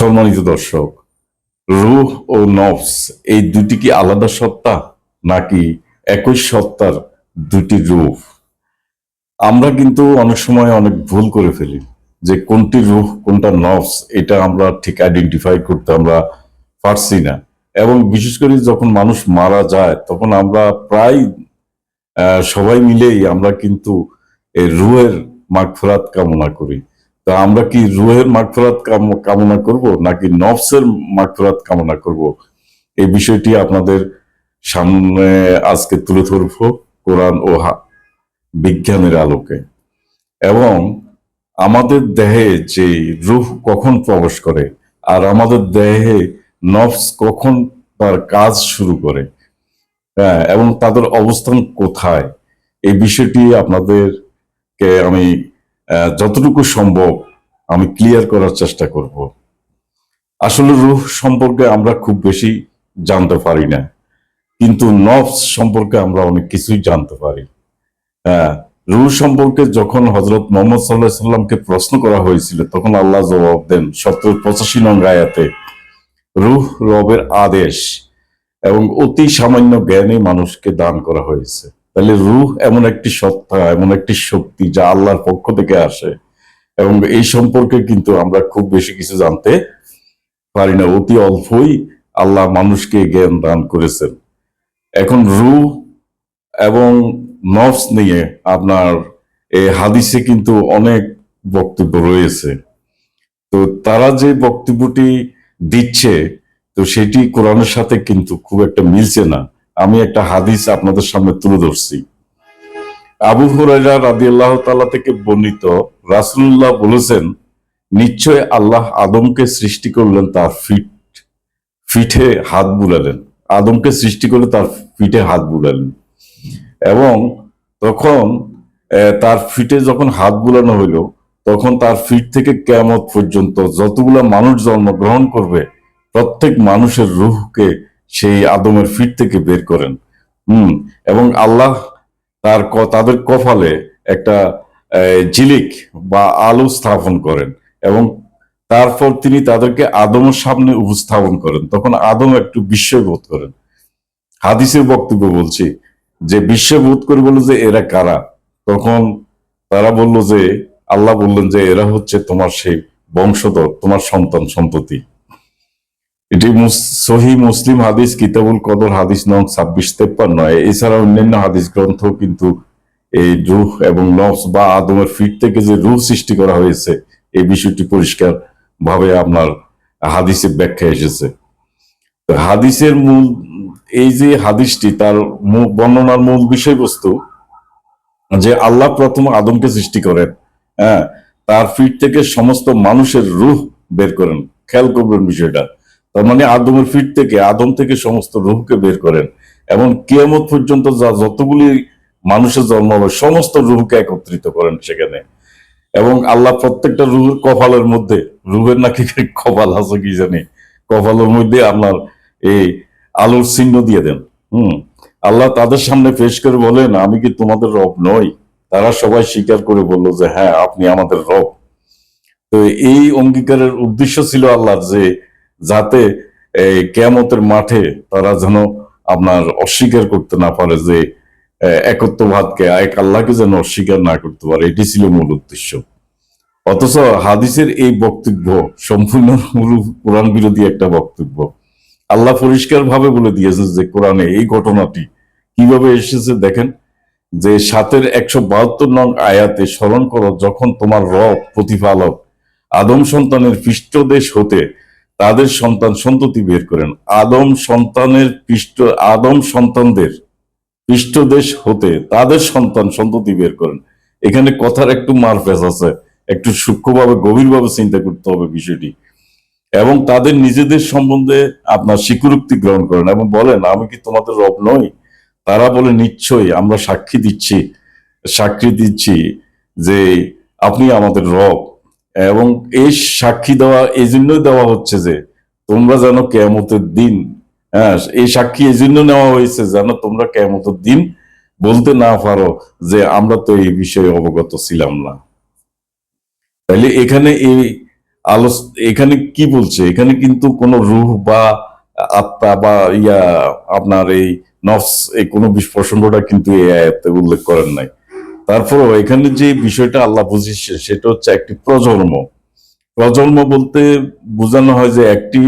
সম্মানিত দর্শক, রুহ ও নফস এই দুটি কি আলাদা সত্তা নাকি একই সত্তার দুটি রূপ আমরা কিন্তু অনেক সময় অনেক ভুল করে ফেলি যে কোনটি রুহ, কোনটা নফস, এটা আমরা ঠিক আইডেন্টিফাই করতে আমরা পারছি না। এবং বিশেষ করে যখন মানুষ মারা যায়, তখন আমরা প্রায় সবাই মিলেই আমরা কিন্তু রুহের মাগফরাত কামনা করি। তা আমরা কি রুহের মাগফরাত কামনা করব, নাকি নফসের মাগফরাত কামনা করব? এই বিষয়টি আপনাদের সামনে আজকে তুলে ধরব কোরআন ও বিজ্ঞানের আলোকে। এবং আমাদের দেহে যে রূহ কখন প্রবেশ করে, আর আমাদের দেহে নফস কখন তার কাজ শুরু করে হ্যাঁ এবং তাদের অবস্থান কোথায়, এই বিষয়টি আপনাদেরকে আমি যতটুকু সম্ভব আমি ক্লিয়ার করার চেষ্টা করব। আসলে রূহ সম্পর্কে আমরা খুব বেশি জানতে পারি না, কিন্তু নফস সম্পর্কে আমরা অনেক কিছুই জানতে পারি। হ্যাঁ রুহ সম্পর্কে যখন হজরত মোহাম্মদ সাল্লাহ সাল্লামকে প্রশ্ন করা হয়েছিল, তখন আল্লাহ জবাব দেন সত্তর পঁচাশি নং আয়াতে, রুহ রবের আদেশ এবং অতি সামান্য জ্ঞানে মানুষকে দান করা হয়েছে। তাহলে রুহ এমন একটি সত্তা, এমন একটি শক্তি যা আল্লাহর পক্ষ থেকে আসে। এবং এই সম্পর্কে কিন্তু আমরা খুব বেশি কিছু জানতে পারি না। অতি অল্পই আল্লাহ মানুষকে জ্ঞান দান করেছেন। এখন রুহ এবং নফস নিয়ে আপনার এই হাদিসে কিন্তু অনেক বক্তব্য রয়েছে। তো তারা যে বক্তব্যটি দিচ্ছে, তো সেটি কোরআনের সাথে কিন্তু খুব একটা মিলছে না। আমি একটা হাদিস আপনাদের সামনে তুলে ধরছি। আবু হুরাইরা রাদি আল্লাহ তাল্লাহ থেকে বর্ণিত রাসুল্লাহ বলেছেন, নিশ্চয় আল্লাহ আদমকে সৃষ্টি করলেন তার ফিট ফিঠে হাত বুলালেন। আদমকে সৃষ্টি করে তার পিঠে হাত বুলালেন। এবং তখন তার ফিটে যখন হাত বুলানো হইল, তখন তার ফিট থেকে কেমত পর্যন্ত যতগুলা মানুষ জন্মগ্রহণ করবে, প্রত্যেক মানুষের রুহকে সেই আদমের ফিট থেকে বের করেন। হুম, এবং আল্লাহ তার তাদের কপালে একটা জিলিক বা আলো স্থাপন করেন এবং তারপর তিনি তাদেরকে আদমের সামনে উপস্থাপন করেন। তখন আদম একটু বিস্ময় বোধ করেন। হাদিসের বক্তব্য বলছি যে বিস্ময় বোধ করে বলল যে, এরা কারা? তখন তারা বলল যে, আল্লাহ বললেন যে, এরা হচ্ছে তোমার সেই বংশধর, তোমার সন্তান সন্ততি এটি সহি মুসলিম হাদিস, কিতাবুল কদর হাদিস নং ছাব্বিশ তেপ্পান্ন। এছাড়া অন্যান্য হাদিস গ্রন্থ কিন্তু এই রুহ এবং নফস বা আদমের ফিট থেকে যে রুহ সৃষ্টি করা হয়েছে, এই বিষয়টি পরিষ্কার ভাবে আপনার হাদিসে ব্যাখ্যা এসেছে। হাদিসের মূল, এই যে হাদিসটি, তার বর্ণনার মূল বিষয়বস্তু যে আল্লাহ প্রথম আদমকে সৃষ্টি করেন হ্যাঁ তার ফিট থেকে সমস্ত মানুষের রুহ বের করেন। খেয়াল করবেন বিষয়টা। তার মানে আদমের ফিট থেকে, আদম থেকে সমস্ত রূহকে বের করেন। এবং কিয়ামত পর্যন্ত যা যতগুলি মানুষের জন্ম হবে, সমস্ত রূহকে একত্রিত করেন সেখানে। এবং আল্লাহ প্রত্যেকটা রুহের কপালের মধ্যে, রুহের নাকি কপাল আছে কি জানি? কপালের মধ্যে আপনার এই আলোর চিহ্ন দিয়ে দেন। হুম। আল্লাহ তাদের সামনে পেশ করে বলেন, আমি কি তোমাদের রব নই? তারা সবাই স্বীকার করে বলল যে হ্যাঁ আপনি আমাদের রব। তো এই অঙ্গীকারের উদ্দেশ্য ছিল আল্লাহর যে যাতে কেয়ামতের মাঠে তারা যেন আপনার অস্বীকার করতে না পারে যে একত্ববাদকে এক আল্লাহকে যেন অস্বীকার না করতে পারে। এটি ছিল মূল উদ্দেশ্য। অথচ হাদিসের এই বক্তব্য, সম্পূর্ণ কোরআন বিরোধী একটা বক্তব্য। আল্লাহ পরিষ্কার ভাবে বলে দিয়েছে যে, কোরআনে এই ঘটনাটি কীভাবে এসেছে দেখেন? যে সাতের একশো বাহাত্তর নং আয়াতে স্মরণ করো, যখন তোমার রব প্রতিপালক আদম সন্তানের পৃষ্ঠদেশ হতে তাদের সন্তান সন্ততি বের করেন। আদম সন্তানের পৃষ্ঠ, আদম সন্তানদের পৃষ্ঠদেশ হতে তাদের সন্তান সন্ততি বের করেন। এখানে কথার একটু মারফেস আছে, একটু সূক্ষ্মভাবে, গভীরভাবে চিন্তা করতে হবে বিষয়টি। এবং তাদের নিজেদের সম্বন্ধে আপনার স্বীকরোক্তি গ্রহণ করেন এবং বলেন, আমি কি তোমাদের রব নই? তারা বলে, নিশ্চয়ই, আমরা সাক্ষী দিচ্ছি সাক্ষী দিচ্ছি যে আপনি আমাদের রব। এবং এই সাক্ষী দেওয়া, এই জন্যই দেওয়া হচ্ছে যে তোমরা যেন কেয়ামতের দিন হ্যাঁ এই সাক্ষী এই জন্য নেওয়া হয়েছে যেন তোমরা কেয়ামতের দিন বলতে না পারো যে আমরা তো এই বিষয়ে অবগত ছিলাম না। তাইলে এখানে এই আলোচ, এখানে কি বলছে? এখানে কিন্তু কোনো রুহ বা আত্মা বা ইয়া আপনার এই নফস, এই কোনো প্রসঙ্গটা কিন্তু এই আয়াতে উল্লেখ করেন নাই। তারপরও এখানে যে বিষয়টা আল্লাহ বুঝিয়েছে সেটা হচ্ছে একটি প্রজন্ম। প্রজন্ম বলতে বোঝানো হয় যে একটি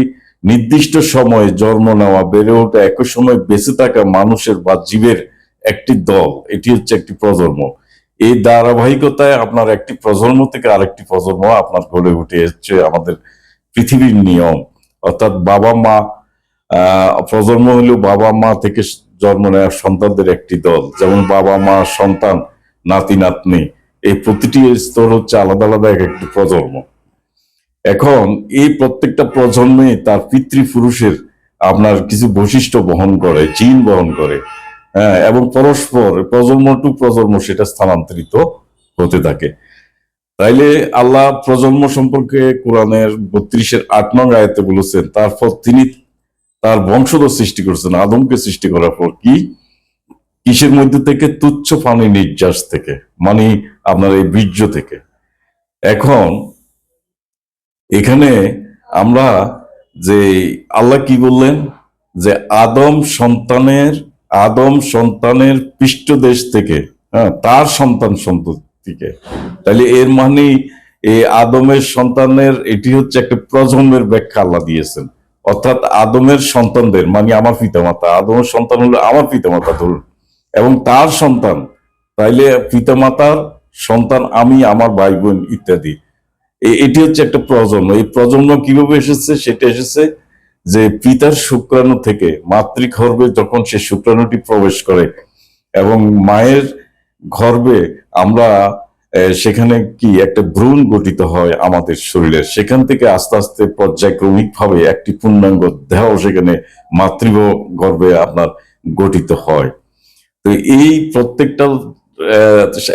নির্দিষ্ট সময়ে জন্ম নেওয়া, বেড়ে ওঠা, একই সময় বেঁচে থাকা মানুষের বা জীবের একটি দল, এটি হচ্ছে একটি প্রজন্ম। এই ধারাবাহিকতায় আপনার একটি প্রজন্ম থেকে আরেকটি প্রজন্ম আপনার গড়ে উঠে এসছে আমাদের পৃথিবীর নিয়ম। অর্থাৎ বাবা মা প্রজন্ম হলেও বাবা মা থেকে জন্ম নেওয়া সন্তানদের একটি দল। যেমন বাবা মা সন্তান নাতি, নাতনি, এই প্রতিটি স্তর হচ্ছে আলাদা আলাদা এক একটি প্রজন্ম। এখন এই প্রত্যেকটা প্রজন্মে তার পিতৃপুরুষের আপনার কিছু বৈশিষ্ট্য বহন করে, জিন বহন করে হ্যাঁ এবং পরস্পর প্রজন্ম টু প্রজন্ম সেটা স্থানান্তরিত হতে থাকে। তাইলে আল্লাহ প্রজন্ম সম্পর্কে কোরআনের বত্রিশের আট নং আয়তে বলেছেন, তারপর তিনি তার বংশধর সৃষ্টি করেছেন, আদমকে সৃষ্টি করার পর কি? কিসের মধ্যে থেকে? তুচ্ছ পানি নির্যাস থেকে মানে আপনার এই বীর্য থেকে। এখন এখানে আমরা যে আল্লাহ কি বললেন? যে আদম সন্তানের আদম সন্তানের পৃষ্ঠদেশ থেকে হ্যাঁ তার সন্তান সন্ততিকে। তাহলে এর মানে এই আদমের সন্তানের, এটি হচ্ছে একটা প্রজন্মের ব্যাখ্যা আল্লাহ দিয়েছেন। অর্থাৎ আদমের সন্তানদের মানে আমার পিতামাতা, আদমের সন্তান হলো আমার পিতামাতা, ধরুন। এবং তার সন্তান, তাইলে পিতামাতার সন্তান আমি, আমার ভাই বোন ইত্যাদি এটি হচ্ছে একটা প্রজন্ম। এই প্রজন্ম কীভাবে এসেছে? সেটা এসেছে যে পিতার শুক্রাণু থেকে, মাতৃগর্ভে যখন সে শুক্রাণুটি প্রবেশ করে এবং মায়ের গর্ভে আমরা সেখানে কি একটা ভ্রূণ গঠিত হয় আমাদের শরীরে, সেখান থেকে আস্তে আস্তে পর্যায়ক্রমিক ভাবে একটি পূর্ণাঙ্গ দেহ সেখানে মাতৃ গর্ভে আপনার গঠিত হয়। এই প্রত্যেকটা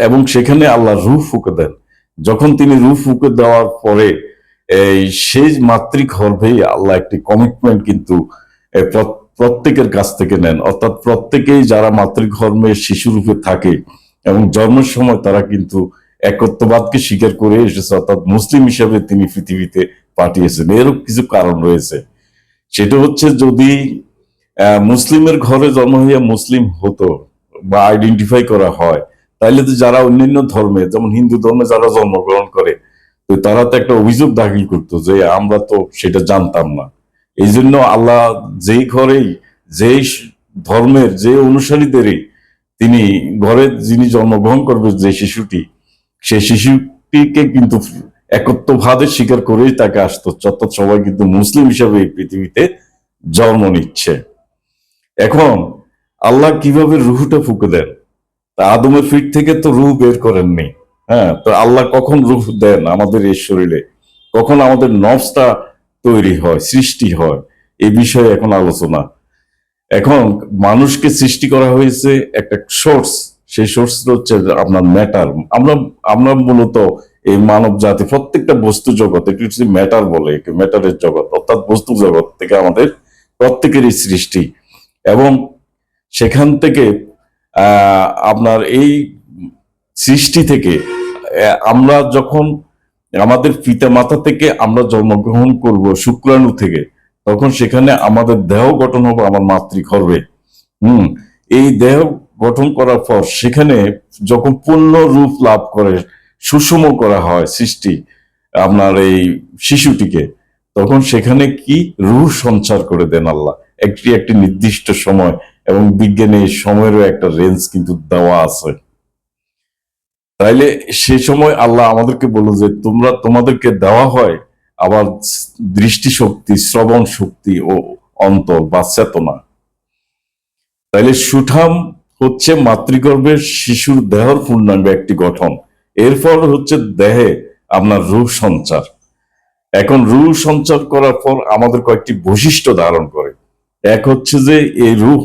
এবং সেখানে আল্লাহ রূহ ফুকে দেন। যখন তিনি রূহ ফুকে দেওয়ার পরে, এই সেই মাতৃগর্ভেই আল্লাহ একটি কমিটমেন্ট কিন্তু প্রত্যেকের কাছ থেকে নেন। অর্থাৎ প্রত্যেকেই যারা মাতৃগর্ভে শিশু রূপে থাকে এবং জন্মের সময় তারা কিন্তু একত্ববাদকে স্বীকার করে এসেছে, অর্থাৎ মুসলিম হিসেবে তিনি পৃথিবীতে পাঠিয়েছেন। এরও কিছু কারণ রয়েছে। সেটা হচ্ছে যদি মুসলিমের ঘরে জন্ম হইয়া মুসলিম হতো বা আইডেন্টিফাই করা হয়, তাইলে তো যারা অন্যান্য ধর্মে, যেমন হিন্দু ধর্মে যারা জন্মগ্রহণ করে, তো তারা তো একটা অভিযোগ দাখিল করতো যে আমরা তো সেটা জানতাম না। এই জন্য আল্লাহ যেই ঘরেই, যেই ধর্মের যে অনুসারীদেরই তিনি ঘরে যিনি জন্মগ্রহণ করবে যে শিশুটি সেই শিশুটিকে কিন্তু একত্বভাবে স্বীকার করেই তাকে আসতো অর্থাৎ সবাই কিন্তু মুসলিম হিসাবে এই পৃথিবীতে জন্ম নিচ্ছে। এখন আল্লাহ কীভাবে রুহুটা ফুকে দেন? তা আদমের ফিট থেকে তো রুহ বের করেননি। হ্যাঁ তো আল্লাহ কখন রুহ দেন আমাদের এই শরীরে? কখন আমাদের নফসটা তৈরি হয়, সৃষ্টি হয়? এই বিষয়ে এখন আলোচনা। এখন মানুষকে সৃষ্টি করা হয়েছে একটা সোর্স। সেই সোর্স হচ্ছে আপনার ম্যাটার। আমরা আমরা মূলত এই মানব জাতি, প্রত্যেকটা বস্তু জগৎ, এটি ম্যাটার বলে ম্যাটারের জগৎ, অর্থাৎ বস্তু জগৎ থেকে আমাদের প্রত্যেকেরই সৃষ্টি। এবং সেখান থেকে আপনার এই সৃষ্টি থেকে আমরা যখন আমাদের পিতা মাতা থেকে আমরা জন্মগ্রহণ করব শুক্রাণু থেকে, তখন সেখানে আমাদের দেহ গঠন হবে আমার মাতৃগর্ভে। হুম, এই দেহ গঠন করার পর সেখানে যখন পূর্ণ রূপ লাভ করে সুষম করা হয় সৃষ্টি, আপনার এই শিশুটিকে, তখন সেখানে কি রূহ সঞ্চার করে দেন আল্লাহ? একটি একটি নির্দিষ্ট সময় এবং বিজ্ঞানে সময়েরও একটা রেঞ্জ কিন্তু দেওয়া আছে। তাইলে সে সময় আল্লাহ আমাদেরকে বলল যে, তোমরা তোমাদেরকে দেওয়া হয় আবার দৃষ্টি শক্তি শ্রবণ শক্তি ও অন্তর বা চেতনা। তাইলে সুঠাম হচ্ছে মাতৃগর্ভের শিশুর দেহর পূর্ণাঙ্গ একটি গঠন। এরপর হচ্ছে দেহে আপনার রূহ সঞ্চার। এখন রূহ সঞ্চার করার পর আমাদের কয়েকটি বৈশিষ্ট্য ধারণ করে। এক হচ্ছে যে, এই রূহ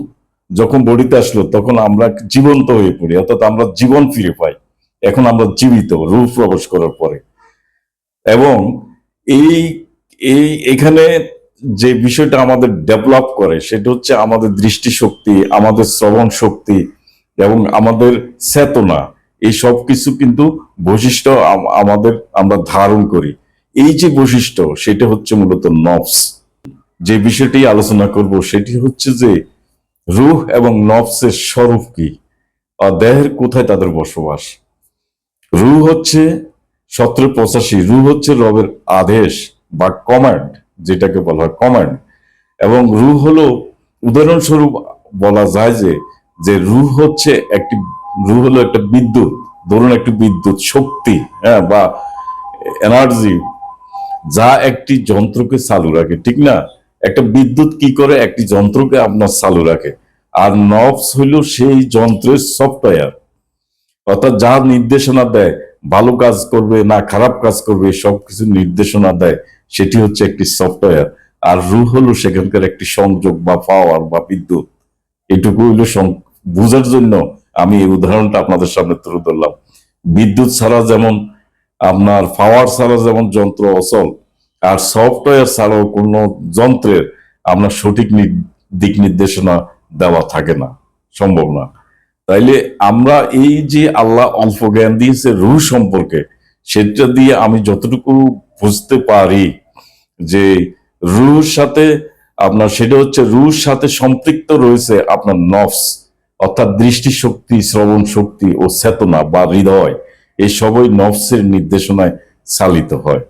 যখন বডিতে আসলো, তখন আমরা জীবন্ত হয়ে পড়ি, অর্থাৎ আমরা জীবন ফিরে পাই। এখন আমরা জীবিত, রূপ প্রবেশ করার পরে। এবং এই এই, এখানে যে বিষয়টা আমাদের ডেভেলপ করে, সেটা হচ্ছে আমাদের দৃষ্টি শক্তি আমাদের শ্রবণ শক্তি এবং আমাদের চেতনা। এই সব কিছু কিন্তু বৈশিষ্ট্য আমাদের, আমরা ধারণ করি। এই যে বৈশিষ্ট্য, সেটা হচ্ছে মূলত নফস যে বিষয়টি আলোচনা করব, সেটি হচ্ছে যে রুহ এবং নফসের স্বরূপ কি? দেহের কোথায় তাদের বসবাস? রু হচ্ছে সতেরো পঁচাশি রু হচ্ছে রবের আদেশ বা কমান্ড যেটাকে বলা হয় কমান্ড এবং রু হলো উদাহরণস্বরূপ বলা যায় যে যে রুহ হচ্ছে একটি, রুহ হলো একটা বিদ্যুৎ, ধরুন একটি বিদ্যুৎ শক্তি হ্যাঁ বা এনার্জি যা একটি যন্ত্রকে চালু রাখে, ঠিক না? একটা বিদ্যুৎ কি করে? একটি যন্ত্রকে আপনার চালু রাখে। আর নবস হইল সেই যন্ত্রের সফটওয়্যার অর্থাৎ যা নির্দেশনা দেয়, ভালো কাজ করবে না খারাপ কাজ করবে, সবকিছু নির্দেশনা দেয়, সেটি হচ্ছে একটি সফটওয়্যার আর রুহ হলো সেখানকার একটি সংযোগ বা পাওয়ার বা বিদ্যুৎ। এটুকু হইল বোঝার জন্য আমি এই উদাহরণটা আপনাদের সামনে তুলে ধরলাম। বিদ্যুৎ ছাড়া যেমন আপনার পাওয়ার ছাড়া যেমন যন্ত্র অচল আর সফটওয়্যার ছাড়াও কোনো যন্ত্রের আপনার সঠিক দিক নির্দেশনা দেওয়া থাকে না, সম্ভব না। তাইলে আমরা এই যে আল্লাহ অল্প জ্ঞান দিয়েছে রুহ সম্পর্কে, সেটা দিয়ে আমি যতটুকু বুঝতে পারি যে রুহর সাথে আপনার সেটা হচ্ছে রুহর সাথে সম্পৃক্ত রয়েছে আপনার নফস, অর্থাৎ দৃষ্টি শক্তি শ্রবণ শক্তি ও চেতনা বা হৃদয়, এই সবই নফসের নির্দেশনায় চালিত হয়।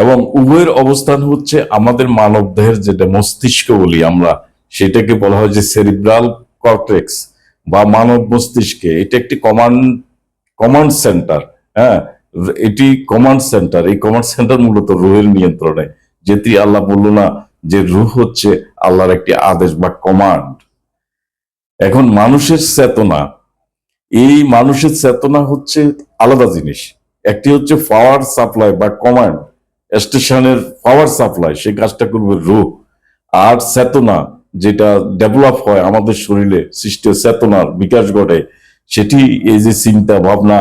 এবং উভয়ের অবস্থান হচ্ছে আমাদের মানব দেহের যেটা মস্তিষ্ক বলি আমরা, সেটাকে বলা হয় যে সেরিব্রাল কর্টেক্স বা মানব মস্তিষ্কে। এটা একটি কমান্ড কমান্ড সেন্টার হ্যাঁ? এটি কমান্ড সেন্টার এই কমান্ড সেন্টার মূলত রুহের নিয়ন্ত্রণে, যেটি আল্লাহ বলল না যে রুহ হচ্ছে আল্লাহর একটি আদেশ বা কমান্ড এখন মানুষের চেতনা, এই মানুষের চেতনা হচ্ছে আলাদা জিনিস। একটি হচ্ছে পাওয়ার সাপ্লাই বা কমান্ড স্টেশনের পাওয়ার সাপ্লাই সেই কাজটা করবে রুহ। আর চেতনা যেটা ডেভেলপ হয় আমাদের শরীরে সৃষ্ট চেতনার বিকাশ ঘটে, সেটি এই যে চিন্তা ভাবনা,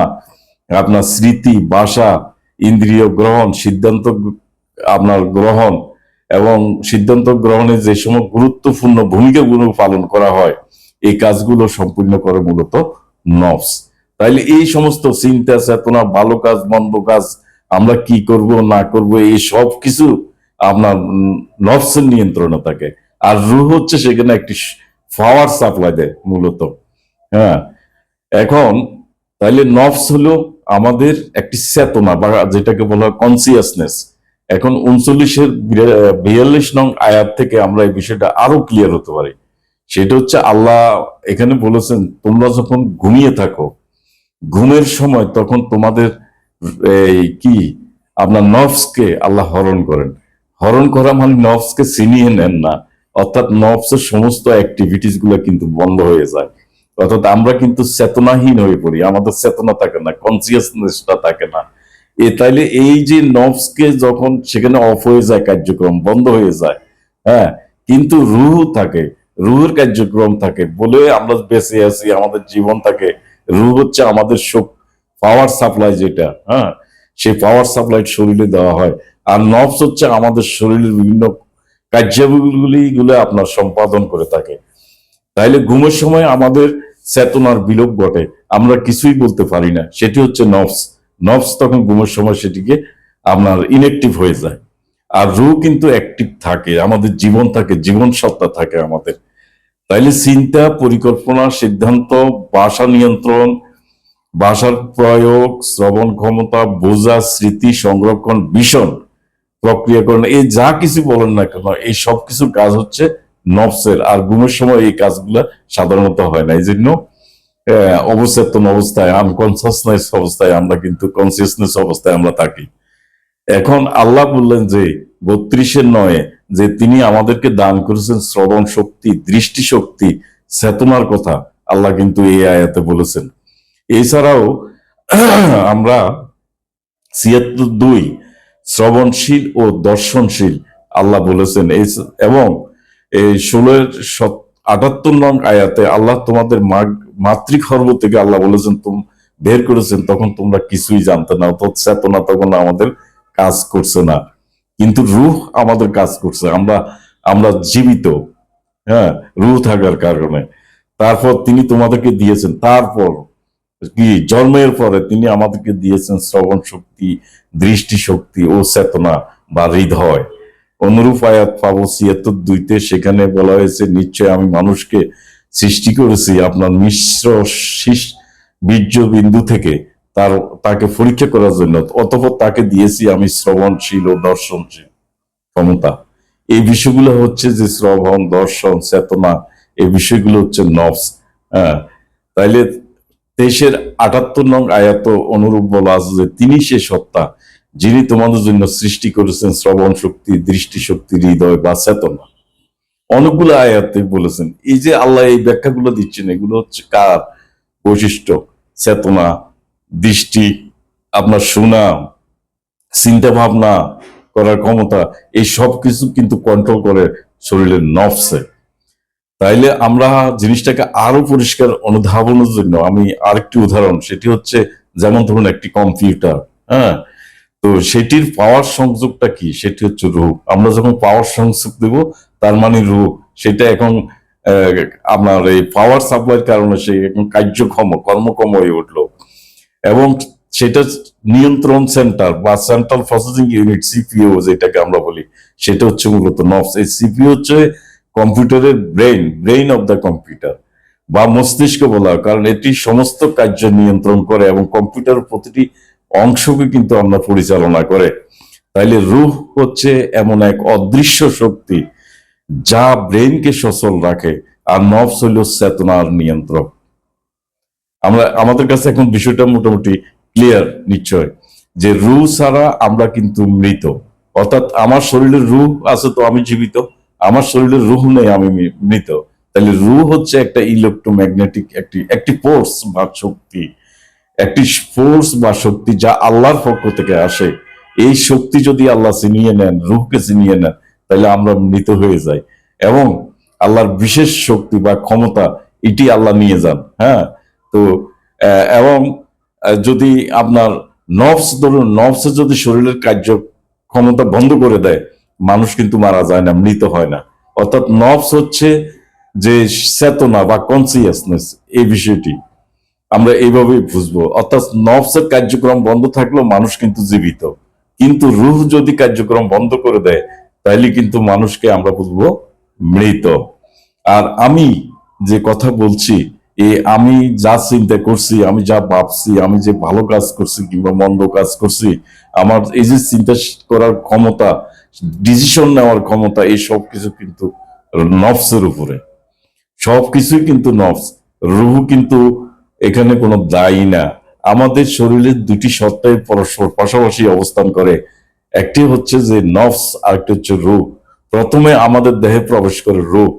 আপনার স্মৃতি, ভাষা, ইন্দ্রিয় গ্রহণ, সিদ্ধান্ত আপনার গ্রহণ এবং সিদ্ধান্ত গ্রহণে যে সময় গুরুত্বপূর্ণ ভূমিকাগুলো পালন করা হয়, এই কাজগুলো সম্পূর্ণ করে মূলত নফস তাইলে এই সমস্ত চিন্তা, চেতনা, ভালো কাজ, মন্দ কাজ আমরা কি করব, না করব, এই সব কিছু আপনার নফসের নিয়ন্ত্রণে থাকে। আর রু হচ্ছে সেখানে একটি পাওয়ার সাপ্লাই দেয় মূলত। হ্যাঁ এখন তাইলে নফস হলো আমাদের একটি চেতনা বা যেটাকে বলা হয় কনসিয়াসনেস এখন উনচল্লিশের বিয়াল্লিশ নং আয়াত থেকে আমরা এই বিষয়টা আরও ক্লিয়ার হতে পারি। সেটা হচ্ছে আল্লাহ এখানে বলেছেন, তোমরা যখন ঘুমিয়ে থাকো, ঘুমের সময় তখন তোমাদের এই কি? আপনার নফসকে আল্লাহ হরণ করেন। হরণ করা মানে নফসকে ছিনিয়ে নেন না। অর্থাৎ নফসের সমস্ত অ্যাক্টিভিটিসগুলো কিন্তু বন্ধ হয়ে যায়। অর্থাৎ আমরা কিন্তু চেতনাহীন হয়ে পড়ি। আমাদের চেতনা থাকে না কনসিয়াসনেসটা থাকে না। এ তাইলে এই যে নফসকে যখন সেখানে অফ হয়ে যায়, কার্যক্রম বন্ধ হয়ে যায় হ্যাঁ কিন্তু রুহ থাকে, রুহের কার্যক্রম থাকে। বলে আমরা বেঁচে আছি, আমাদের জীবন থাকে। রুহ হচ্ছে আমাদের পাওয়ার সাপ্লাই যেটা হ্যাঁ সেই পাওয়ার সাপ্লাই শরীরে দেওয়া হয়। আর নফস হচ্ছে আমাদের শরীরের বিভিন্ন কার্যাবলী গুলো আপনার সম্পাদন করে থাকে। তাইলে ঘুমের সময় আমাদের চেতনার বিলোপ ঘটে, আমরা কিছুই বলতে পারি না। সেটি হচ্ছে নফস নফস তখন ঘুমের সময় সেটিকে আপনার ইনএক্টিভ হয়ে যায়। আর রু কিন্তু অ্যাক্টিভ থাকে, আমাদের জীবন থাকে, জীবন সত্তা থাকে আমাদের। তাইলে চিন্তা, পরিকল্পনা, সিদ্ধান্ত ভাষা নিয়ন্ত্রণ ভাষার প্রয়োগ, শ্রবণ ক্ষমতা, বোঝা স্মৃতি সংরক্ষণ ভীষণ প্রক্রিয়াকরণ, এই যা কিছু বলেন না কেন, এই সব কিছু কাজ হচ্ছে নফসের। আর ঘুমের সময় এই কাজগুলা সাধারণত হয় না। এই জন্য অবচেতন অবস্থায় আনকনসিয়াসনেস অবস্থায় আমরা কিন্তু কনসিয়াসনেস অবস্থায় আমরা থাকি। এখন আল্লাহ বললেন যে, বত্রিশের নয়, যে তিনি আমাদেরকে দান করেছেন শ্রবণ শক্তি দৃষ্টি শক্তি চেতনার কথা। আল্লাহ কিন্তু এই আয়াতে বলেছেন। এছাড়াও আমরা ছিয়াত্তর দুই শ্রবণশীল ও দর্শনশীল, আল্লাহ বলেছেন। এবং এই ষোলোর আটাত্তর নং আয়াতে আল্লাহ তোমাদের মা- মাতৃগর্ভ থেকে আল্লাহ বলেছেন, তুম বের করেছেন, তখন তোমরা কিছুই জানতে না, অর্থাৎ চেতনা তখন আমাদের কাজ করছে না। কিন্তু রুহ আমাদের কাজ করছে, আমরা আমরা জীবিত হ্যাঁ রুহ থাকার কারণে। তারপর তিনি তোমাদেরকে দিয়েছেন, তারপর কি জন্মের পরে তিনি আমাদেরকে দিয়েছেন শ্রবণ শক্তি দৃষ্টি শক্তি ও চেতনা বা হৃদয়। অনুরূপ আয়াত পাবো দুইতে সেখানে বলা হয়েছে, নিশ্চয় আমি মানুষকে সৃষ্টি করেছি আপনার মিশ্র বীর্য বিন্দু থেকে তার, তাকে পরীক্ষা করার জন্য, অতপর তাকে দিয়েছি আমি শ্রবণশীল ও দর্শনশীল ক্ষমতা। এই বিষয়গুলো হচ্ছে যে শ্রবণ, দর্শন, চেতনা, এই বিষয়গুলো হচ্ছে নবস। হ্যাঁ তাইলে তেইশের আটাত্তর নং আয়াত অনুরূপ বলা আছে যে, তিনি সে সত্তা, যিনি তোমাদের জন্য সৃষ্টি করেছেন শ্রবণ শক্তি, দৃষ্টি শক্তি, হৃদয় বা চেতনা। অনেকগুলো আয়াতে বলেছেন। এই যে আল্লাহ এই ব্যাখ্যাগুলো দিচ্ছেন, এগুলো হচ্ছে কার বৈশিষ্ট্য? চেতনা, দৃষ্টি, আপনার শোনা চিন্তা ভাবনা করার ক্ষমতা, এই সব কিছু কিন্তু কন্ট্রোল করে শরীরের নফসে। তাইলে আমরা জিনিসটাকে আরও পরিষ্কার অনুধাবনের জন্য আমি আরেকটি উদাহরণ, সেটি হচ্ছে যেমন ধরুন একটি কম্পিউটার হ্যাঁ? তো সেটির পাওয়ার সংযোগটা কি? সেটি হচ্ছে রূপ। আমরা যখন পাওয়ার সংযোগ দেব, তার মানে রূপ। সেটা এখন আপনার এই পাওয়ার সাপ্লাইয়ের কারণে সে এখন কার্যক্ষম, কর্মক্ষম হয়ে উঠল। এবং সেটা নিয়ন্ত্রণ সেন্টার বা সেন্ট্রাল প্রসেসিং ইউনিট সিপিও যেটাকে আমরা বলি, সেটা হচ্ছে মূলত নফস এই সিপিও হচ্ছে কম্পিউটারের brain brain of the computer বা মস্তিষ্ক বলা হয়, কারণ এটি সমস্ত কার্য নিয়ন্ত্রণ করে এবং কম্পিউটার প্রতিটি অংশকে কিন্তু আমরা পরিচালনা করে। তাইলে রুহ হচ্ছে এমন এক অদৃশ্য শক্তি যা ব্রেইনকে সচল রাখে আর নফস হইল চেতনার নিয়ন্ত্রক। আমরা, আমাদের কাছে এখন বিষয়টা মোটামুটি ক্লিয়ার নিশ্চয় যে রু ছাড়া আমরা কিন্তু মৃত। অর্থাৎ আমার শরীরের রূহ আছে তো আমি জীবিত। আমার শরীরের রুহ নেই, আমি মৃত। তাহলে রু হচ্ছে একটা ইলেকট্রোম্যাগনেটিক, একটি একটি ফোর্স বা শক্তি। একটি ফোর্স বা শক্তি যা আল্লাহর পক্ষ থেকে আসে। এই শক্তি যদি আল্লাহ চিনিয়ে নেন, রুহকে চিনিয়ে নেন, তাহলে আমরা মৃত হয়ে যাই। এবং আল্লাহর বিশেষ শক্তি বা ক্ষমতা, এটি আল্লাহ নিয়ে যান হ্যাঁ? তো এবং যদি আপনার নফস, ধরুন, নফসে যদি শরীরের কার্য ক্ষমতা বন্ধ করে দেয় মানুষ কিন্তু মারা যায় না, মৃত হয় না। অর্থাৎ নফস হচ্ছে যে চেতনা বা কনসিয়াসনেস এই বিষয়টি। আমরা এইভাবেই বুঝব। অর্থাৎ নফসের কার্যক্রম বন্ধ থাকলেও মানুষ কিন্তু জীবিত। কিন্তু রুহ যদি কার্যক্রম বন্ধ করে দেয় তাহলে কিন্তু মানুষকে আমরা বুঝব মৃত। আর আমি যে কথা বলছি এই আমি যা চিন্তা করছি, আমি যা ভাবছি, আমি যে ভালো কাজ করছি কিংবা মন্দ কাজ করছি, আমার এই যে চিন্তা করার ক্ষমতা ডিসিশন নেওয়ার ক্ষমতা, এই সব কিছু কিন্তু নফসের উপরে। সবকিছুই কিন্তু নফস। রুহ কিন্তু এখানে কোনো দায়ী না। আমাদের শরীরের দুটি সত্তাই পরস্পর পাশাপাশি অবস্থান করে। একটি হচ্ছে যে নফস, আরেকটি হচ্ছে রূহ। প্রথমে আমাদের দেহে প্রবেশ করে রূহ।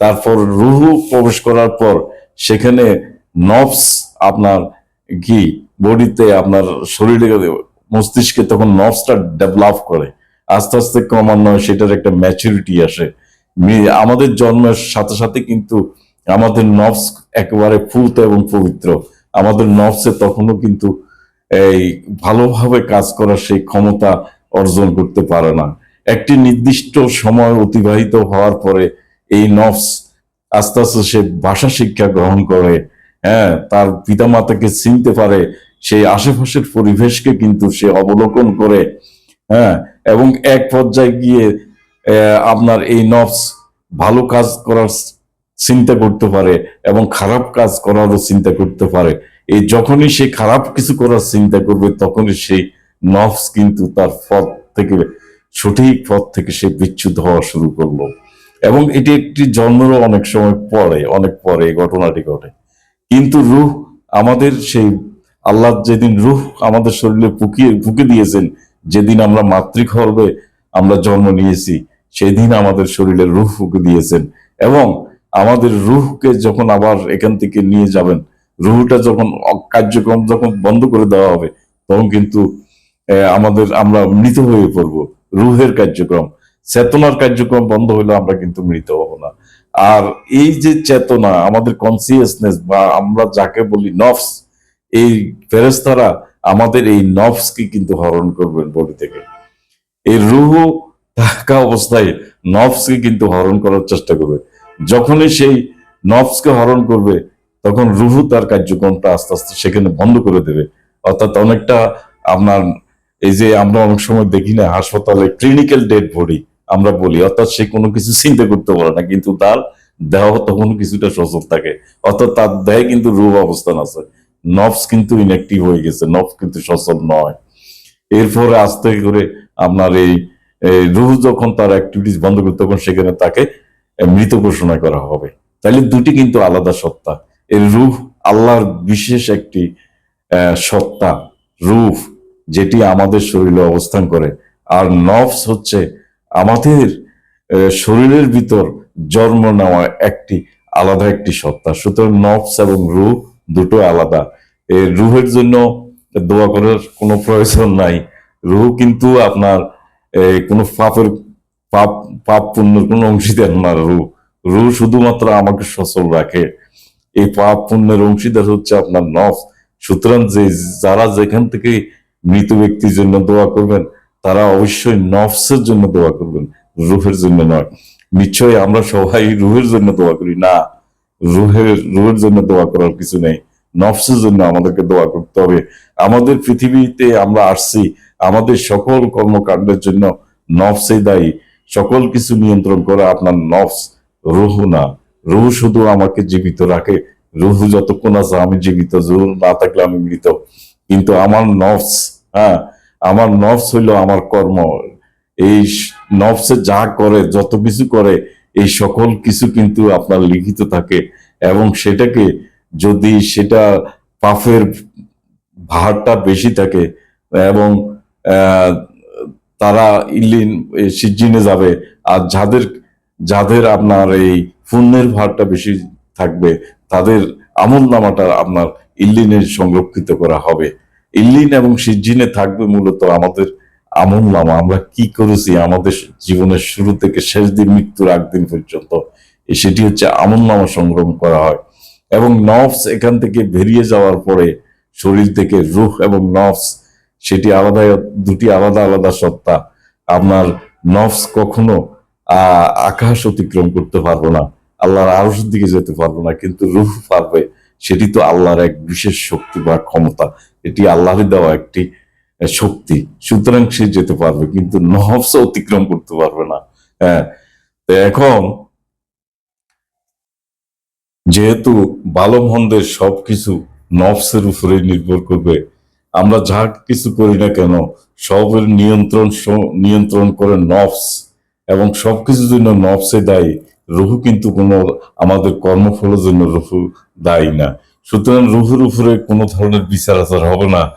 তারপর রুহ প্রবেশ করার পর সেখানে নফস আপনার কি বডিতে আপনার শরীরে মস্তিষ্কে তখন নফসটা ডেভেলপ করে। আস্তে আস্তে ক্রমান্বয়ে সেটার একটা ম্যাচুরিটি আসে। আমাদের জন্মের সাথে সাথে কিন্তু আমাদের নফস একেবারে ফুত এবং পবিত্র। আমাদের নফসে তখনও কিন্তু এই ভালোভাবে কাজ করার সেই ক্ষমতা অর্জন করতে পারে না। একটি নির্দিষ্ট সময় অতিবাহিত হওয়ার পরে এই নফস আস্তে আস্তে সে ভাষা শিক্ষা গ্রহণ করে হ্যাঁ তার পিতামাতাকে চিনতে পারে, সেই আশেপাশের পরিবেশকে কিন্তু সে অবলোকন করে হ্যাঁ এবং এক পর্যায়ে গিয়ে আপনার এই নফস ভালো কাজ করার চিন্তা করতে পারে এবং খারাপ কাজ করারও চিন্তা করতে পারে। এই যখনই সে খারাপ কিছু করার চিন্তা করবে, তখনই সেই নফস কিন্তু তার পথ থেকে, সঠিক পথ থেকে সে বিচ্যুত হওয়া শুরু করল। এবং এটি একটি জন্মেরও অনেক সময় পরে, অনেক পরে ঘটনাটি ঘটে। কিন্তু রুহ আমাদের সেই, আল্লাহ যেদিন রুহ আমাদের শরীরে পুকিয়ে ফুকে দিয়েছেন, যেদিন আমরা মাতৃগর্ভে আমরা জন্ম নিয়েছি, সেদিন আমাদের শরীরে রুহ ফুকে দিয়েছেন। এবং আমাদের রুহকে যখন আবার এখান থেকে নিয়ে যাবেন, রুহটা যখন কার্যক্রম যখন বন্ধ করে দেওয়া হবে, তখন কিন্তু আমাদের, আমরা মৃত হয়ে পড়ব। রুহের কার্যক্রম। চেতনার কার্যক্রম বন্ধ হলে আমরা কিন্তু মৃত হব না। আর এই যে চেতনা, আমাদের কনসিয়াসনেস বা আমরা যাকে বলি নফস এই ফেরেস্তারা আমাদের এই নফসকে কিন্তু হরণ করবেন বডি থেকে। এই রুহ থাকা অবস্থায় নফসকে কিন্তু হরণ করার চেষ্টা করবে। যখনই সেই নফসকে হরণ করবে, তখন রুহু তার কার্যক্রমটা আস্তে আস্তে সেখানে বন্ধ করে দেবে। অর্থাৎ অনেকটা আপনার, এই যে আমরা অনেক সময় দেখি না, হাসপাতালে ক্লিনিক্যাল ডেড বডি আমরা বলি, অর্থাৎ সে কোনো কিছু চিন্তা করতে পারে না, কিন্তু তার দেহ তখন কিছুটা সচল থাকে। অর্থাৎ তার দেহে কিন্তু রূপ অবস্থান আছে। নফস কিন্তু ইনঅ্যাক্টিভ হয়ে গেছে, নফস কিন্তু সচল নয়। এরপরে আস্তে করে আপনার এই রুহ যখন তার অ্যাক্টিভিটিস বন্ধ করবে তখন সেখানে তাকে মৃত ঘোষণা করা হবে। তাহলে দুটি কিন্তু আলাদা সত্তা। এই রুহ আল্লাহর বিশেষ একটি সত্তা। রূপ যেটি আমাদের শরীরে অবস্থান করে। আর নফস হচ্ছে আমাদের শরীরের ভিতর জন্ম নেওয়া একটি আলাদা একটি সত্তা। সুতরাং নফস এবং রূহ দুটো আলাদা। রুহের জন্য দোয়া করার কোনো প্রয়োজন নাই। রুহ কিন্তু আপনার কোনো পাপের, পাপ পাপ পুণ্যের কোনো অংশীদার না রুহ। রুহ শুধুমাত্র আমাকে সচল রাখে। এই পাপ পুণ্যের অংশীদার হচ্ছে আপনার নফস। সুতরাং যে, যারা যেখান থেকে মৃত ব্যক্তির জন্য দোয়া করবেন তারা অবশ্যই নফসের জন্য দোয়া করবেন, রুহের জন্য নয়। নিশ্চয়ই আমরা সবাই রুহের জন্য দোয়া করি। না, রুহের রুহের জন্য দোয়া করার কিছু নেই। নফসের জন্য আমাদেরকে দোয়া করতে হবে। আমাদের পৃথিবীতে আমরা আসছি, আমাদের সকল কর্মকাণ্ডের জন্য নফসে দায়ী। সকল কিছু নিয়ন্ত্রণ করে আপনার নফস রুহু না। রুহু শুধু আমাকে জীবিত রাখে। রুহু যতক্ষণ আছে আমি জীবিত, রুহু না থাকলে আমি মৃত। কিন্তু আমার নফস হ্যাঁ আমার নফস হইল আমার কর্ম। এই নফসে যা করে, যত কিছু করে, এই সকল কিছু কিন্তু আপনার লিখিত থাকে এবং সেটাকে যদি সেটা পাফের ভারটা বেশি থাকে এবং তারা ইলিন সিজিনে যাবে, আর যাদের যাদের আপনার এই পুণ্যের ভারটা বেশি থাকবে, তাদের আমল নামাটা আপনার ইল্লিনে সংরক্ষিত করা হবে। ইল্লিন এবং সিজিনে থাকবে মূলত আমাদের আমল নামা। আমরা কি করেছি? আমাদের জীবনের শুরু থেকে শেষ দিন মৃত্যুর আগ দিন পর্যন্ত সেটি হচ্ছে আমল নামা সংগ্রহ করা হয়। এবং নফস এখান থেকে বেরিয়ে যাওয়ার পরে শরীর থেকে রুহ এবং নফস সেটি আলাদা, দুটি আলাদা আলাদা সত্তা। আপনার নফস কখনো আকাশ অতিক্রম করতে পারব না, আল্লাহর আরশের দিকে যেতে পারব না, কিন্তু রুহ পারবে। সেটি তো আল্লাহর এক বিশেষ শক্তি বা ক্ষমতা। এটি আল্লাহর দেওয়া একটি শক্তি। সুতরাং সে যেতে পারবে, কিন্তু নফস অতিক্রম করতে পারবে না। হ্যাঁ এখন যেহেতু ভালো মন্দের সবকিছু নফসের উপরে নির্ভর করবে, আমরা যা কিছু করি না কেন, সবের নিয়ন্ত্রণ নিয়ন্ত্রণ করে নফস, এবং সবকিছুর জন্য নফসে দায়ী, রুহু কিন্তু কোনো আমাদের কর্মফলের জন্য রুহু দায়ী না। সুতরাং রুহুর উপরে কোনো ধরনের বিচার আচার হবে না।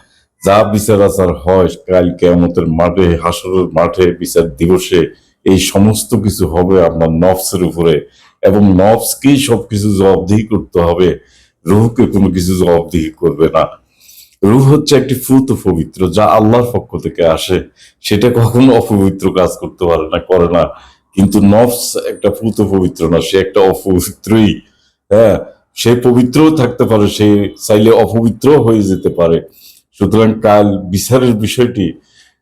যা বিচার আচার হয় কাল কেয়ামতের মাঠে হাসরের মাঠে, বিচার দিবসে, এই সমস্ত কিছু হবে আপনার নফসের উপরে। এবং নফসকেই সবকিছু জবাবদিহি করতে হবে। রুহকে কোনো কিছু জবাবদিহি করবে না। রুহ হচ্ছে একটি ফুত পবিত্র, যা আল্লাহর পক্ষ থেকে আসে। সেটা কখনো অপবিত্র কাজ করতে পারে না, করে না। কিন্তু নফস একটা ফুত পবিত্র না, সে একটা অপবিত্রই। হ্যাঁ সে পবিত্রও থাকতে পারে, সে চাইলে অপবিত্র হয়ে যেতে পারে। সুতরাং কাল বিচারের বিষয়টি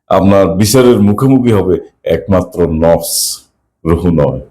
আপনার বিচারের মুখোমুখি হবে একমাত্র নফস, রহু নয়।